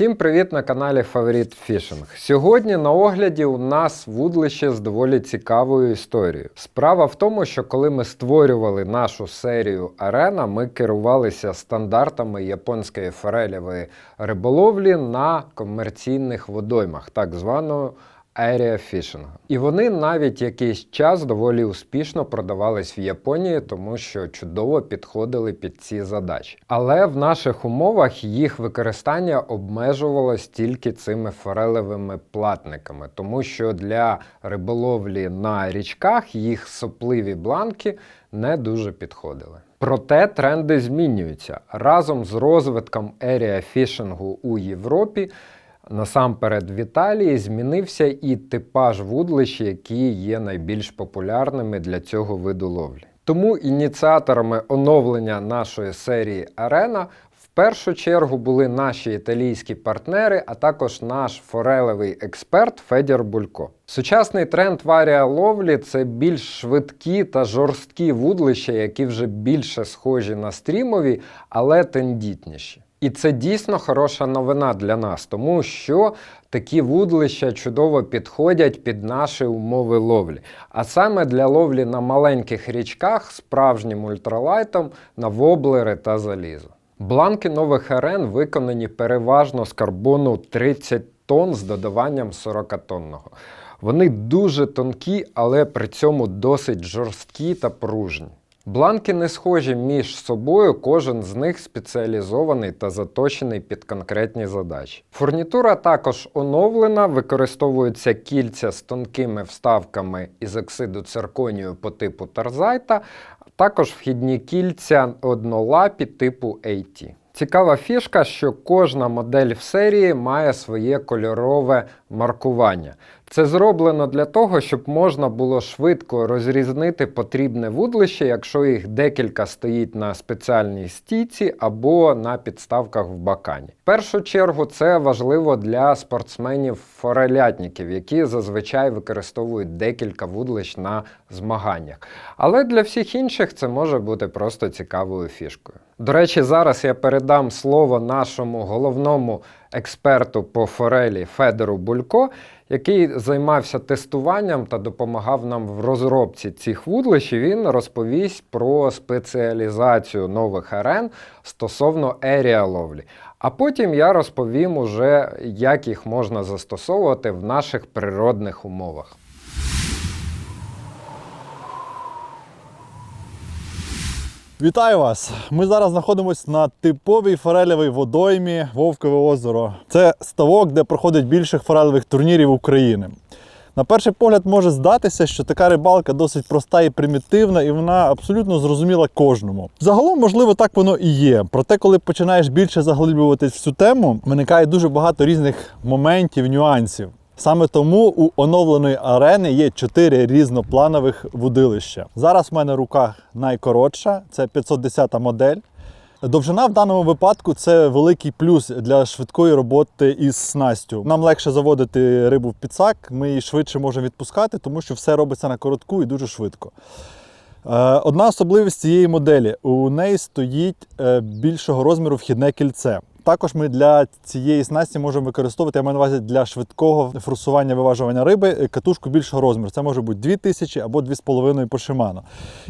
Всім привіт на каналі Фаворіт Фішинг. Сьогодні на огляді у нас вудлище з доволі цікавою історією. Справа в тому, що коли ми створювали нашу серію Арена, ми керувалися стандартами японської форелєвої риболовлі на комерційних водоймах, так званого Area Fishing. І вони навіть якийсь час доволі успішно продавались в Японії, тому що чудово підходили під ці задачі. Але в наших умовах їх використання обмежувалось тільки цими форелевими платниками, тому що для риболовлі на річках їх сопливі бланки не дуже підходили. Проте тренди змінюються разом з розвитком ерія фішингу у Європі. Насамперед в Італії змінився і типаж вудлищ, які є найбільш популярними для цього виду ловлі. Тому ініціаторами оновлення нашої серії Арена в першу чергу були наші італійські партнери, а також наш форелевий експерт Федір Булько. Сучасний тренд варія ловлі це більш швидкі та жорсткі вудлища, які вже більше схожі на стрімові, але тендітніші. І це дійсно хороша новина для нас, тому що такі вудлища чудово підходять під наші умови ловлі. А саме для ловлі на маленьких річках справжнім ультралайтом на воблери та залізо. Бланки нових арен виконані переважно з карбону 30 тонн з додаванням 40-тонного. Вони дуже тонкі, але при цьому досить жорсткі та пружні. Бланки не схожі між собою, кожен з них спеціалізований та заточений під конкретні задачі. Фурнітура також оновлена, використовуються кільця з тонкими вставками із оксиду цирконію по типу Тарзайта, а також вхідні кільця однолапі типу AT. Цікава фішка, що кожна модель в серії має своє кольорове маркування. Це зроблено для того, щоб можна було швидко розрізнити потрібне вудлище, якщо їх декілька стоїть на спеціальній стійці або на підставках в бакані. В першу чергу це важливо для спортсменів-форелятників, які зазвичай використовують декілька вудлищ на змаганнях. Але для всіх інших це може бути просто цікавою фішкою. До речі, зараз я передам слово нашому головному експерту по форелі Федору Булько, який займався тестуванням та допомагав нам в розробці цих вудлищ. Він розповість про спеціалізацію нових арен стосовно ерія ловлі. А потім я розповім уже, як їх можна застосовувати в наших природних умовах. Вітаю вас! Ми зараз знаходимося на типовій форелевій водоймі Вовкове озеро. Це ставок, де проходить більших форелевих турнірів України. На перший погляд може здатися, що така рибалка досить проста і примітивна, і вона абсолютно зрозуміла кожному. Загалом, можливо, так воно і є. Проте, коли починаєш більше заглиблюватись в цю тему, виникає дуже багато різних моментів, нюансів. Саме тому у оновленої арени є чотири різнопланових вудилища. Зараз в мене в руках найкоротша, це 510 модель. Довжина в даному випадку це великий плюс для швидкої роботи із снастю. Нам легше заводити рибу в підсак, ми її швидше можемо відпускати, тому що все робиться на коротку і дуже швидко. Е, Одна особливість цієї моделі у неї стоїть е, більшого розміру вхідне кільце. Також ми для цієї снасті можемо використовувати, я маю на увазі для швидкого форсування виважування риби е, катушку більшого розміру. Це може бути 2000 або 2,5 по шиману.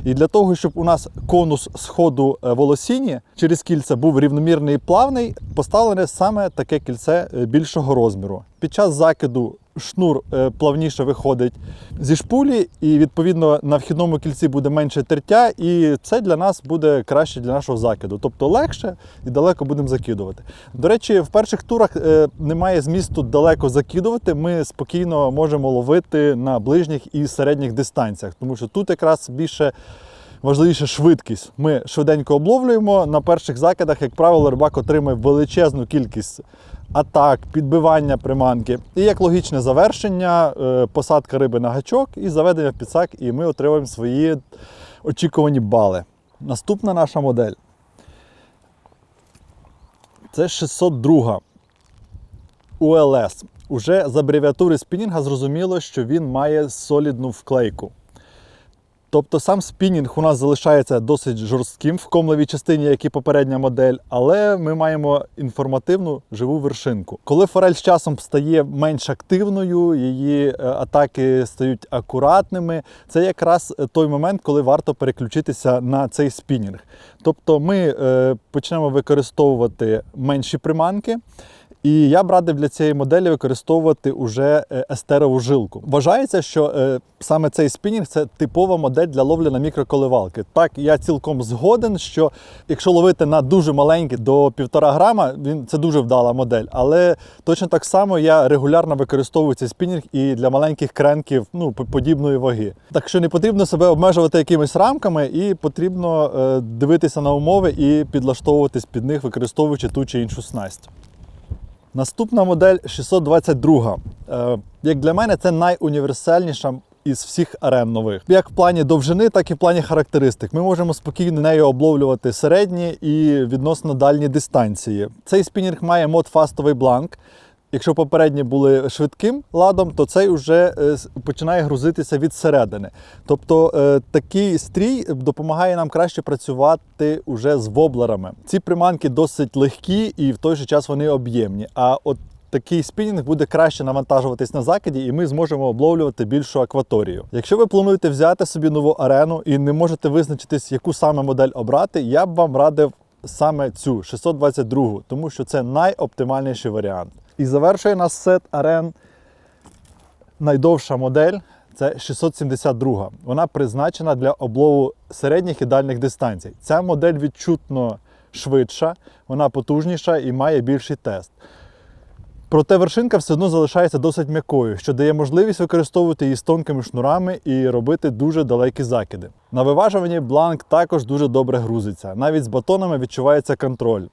І для того, щоб у нас конус сходу волосіння волосіні через кільце був рівномірний і плавний, поставлене саме таке кільце е, більшого розміру. Під час закиду шнур е, плавніше виходить зі шпулі, і відповідно на вхідному кільці буде менше тертя, і це для нас буде краще для нашого закиду. Тобто легше і далеко будемо закидувати. До речі, в перших турах е, немає змісту далеко закидувати. Ми спокійно можемо ловити на ближніх і середніх дистанціях, тому що тут якраз більше. Важливіше швидкість. Ми швиденько обловлюємо. На перших закидах, як правило, рибак отримує величезну кількість атак, підбивання приманки. І як логічне завершення, е, посадка риби на гачок і заведення в підсак, і ми отримуємо свої очікувані бали. Наступна наша модель. Це 602 ULS. Уже з абревіатури спінінга зрозуміло, що він має солідну вклейку. Тобто, якщо ми беремо 602 ULS, сам спінінг у нас залишається досить жорстким в комлевій частині, як і попередня модель, але ми маємо інформативну живу вершинку. Коли форель з часом стає менш активною, її е, атаки стають акуратними. Це якраз е, той момент, коли варто переключитися на цей спінінг. Тобто ми е, почнемо використовувати менші приманки. І я б радив для цієї моделі використовувати уже е, естерову жилку. Вважається, що е, саме цей спінінг це типова модель для ловлі на мікроколивалки. Так, я цілком згоден, що якщо ловити на дуже маленький до 1,5 грама, він це дуже вдала модель. Але точно так само я регулярно використовую цей спінінг і для маленьких кренків ну, подібної ваги. Так що не потрібно себе обмежувати якимись рамками, і потрібно е, дивитися на умови і підлаштовуватись під них, використовуючи ту чи іншу снасть. Наступна модель 622. Е, Як для мене, це найуніверсальніша із всіх арен нових. Як в плані довжини, так і в плані характеристик. Ми можемо спокійно нею обловлювати середні і відносно дальні дистанції. Цей спінінг має мод фастовий бланк. Якщо попередні були швидким ладом, то цей вже е, починає грузитися від середини. Тобто е, такий стрій допомагає нам краще працювати уже з воблерами. Ці приманки досить легкі і в той же час вони об'ємні. А от такий спінінг буде краще навантажуватись на закиді, і ми зможемо обловлювати більшу акваторію. Якщо ви плануєте взяти собі нову арену і не можете визначитись, яку саме модель обрати, я б вам радив саме цю 622, тому що це найоптимальніший варіант. І завершує нас сет арен найдовша модель це 672. Вона призначена для облову середніх і дальніх дистанцій. Ця модель відчутно швидша, вона потужніша і має більший тест. Проте вершинка все одно залишається досить м'якою, що дає можливість використовувати її з тонкими шнурами і робити дуже далекі закиди. На виважуванні бланк також дуже добре грузиться. Навіть з батонами відчувається контроль.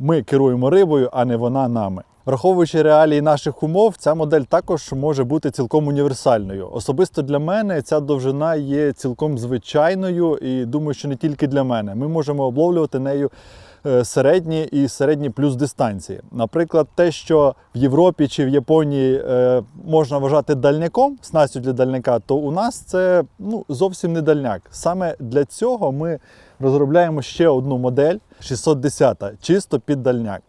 Ми керуємо рибою, а не вона нами. Враховуючи реалії наших умов, ця модель також може бути цілком універсальною. Особисто для мене ця довжина є цілком звичайною і думаю, що не тільки для мене. Ми можемо обловлювати нею е, середні і середні плюс дистанції. Наприклад, те, що в Європі чи в Японії е, можна вважати дальняком, снастю для дальняка, то у нас це ну, зовсім не дальняк. Саме для цього ми розробляємо ще одну модель 610, чисто під дальняк.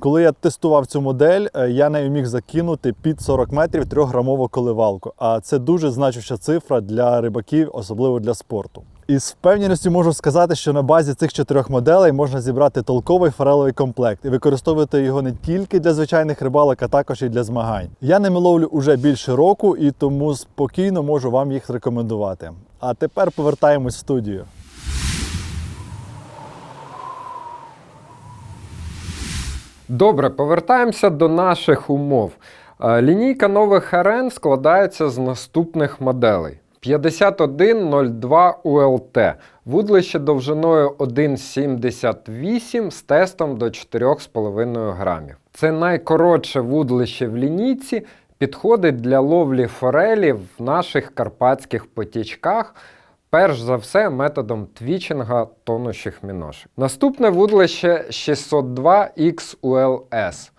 Коли я тестував цю модель, е, я нею міг закинути під 40 метрів 3-грамову коливалку. А це дуже значуща цифра для рибаків, особливо для спорту. І з впевненістю можу сказати, що на базі цих чотирьох моделей можна зібрати толковий фореловий комплект і використовувати його не тільки для звичайних рибалок, а також і для змагань. Я ними ловлю уже більше року і тому спокійно можу вам їх рекомендувати. А тепер повертаємось в студію. Добре, повертаємося до наших умов. Е, Лінійка нових арен складається з наступних моделей. 5102 УЛТ, вудлище довжиною 1,78 з тестом до 4,5 грамів. Це найкоротше вудлище в лінійці, підходить для ловлі форелі в наших карпатських потічках, перш за все методом твічинга тонущих міношок. Наступне вудлище 602 XULS.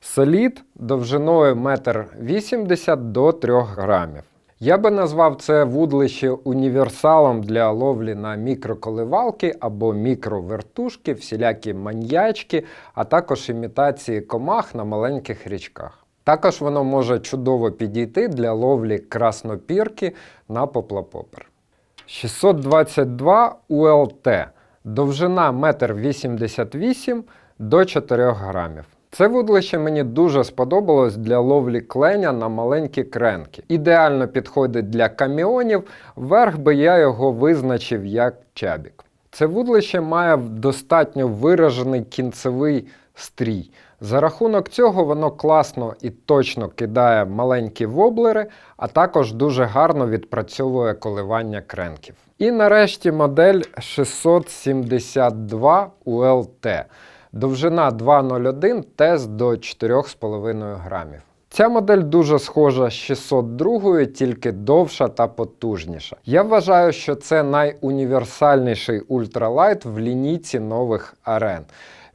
Солід довжиною 1,80 м до 3 грамів. Я би назвав це вудлище універсалом для ловлі на мікроколивалки або мікровертушки, всілякі маньячки, а також імітації комах на маленьких річках. Також воно може чудово підійти для ловлі краснопірки на поплапопер. 622 УЛТ. Довжина 1,88 м до 4 грамів. Це вудлище мені дуже сподобалось для ловлі кленя на маленькі кренки. Ідеально підходить для каміонів, вверх би я його визначив як чабік. Це вудлище має достатньо виражений кінцевий стрій. За рахунок цього воно класно і точно кидає маленькі воблери, а також дуже гарно відпрацьовує коливання кренків. І нарешті модель 672 УЛТ. Довжина 2,01, тест до 4,5 грамів. Ця модель дуже схожа з 602, тільки довша та потужніша. Я вважаю, що це найуніверсальніший ультралайт в лінійці нових арен.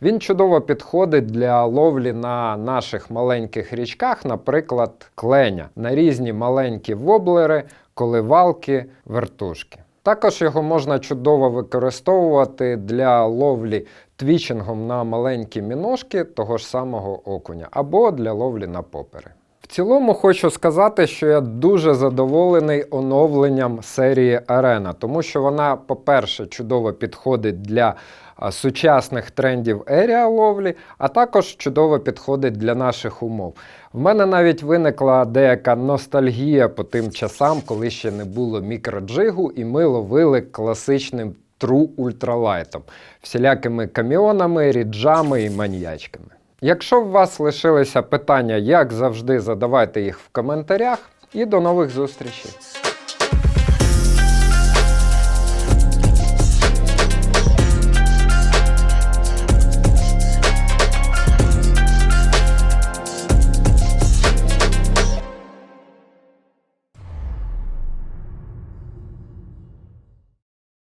Він чудово підходить для ловлі на наших маленьких річках, наприклад, кленя, на різні маленькі воблери, коливалки, вертушки. Також його можна чудово використовувати для ловлі твічингом на маленькі міножки того ж самого окуня або для ловлі на попери. Цілому хочу сказати, що я дуже задоволений оновленням серії Арена, тому що вона, по-перше, чудово підходить для сучасних трендів еріаловлі, а також чудово підходить для наших умов. В мене навіть виникла деяка ностальгія по тим часам, коли ще не було мікроджигу, і ми ловили класичним тру ультралайтом, всілякими каміонами, ріджами і маньячками. Якщо у вас лишилися питання, як завжди, задавайте їх в коментарях і до нових зустрічей.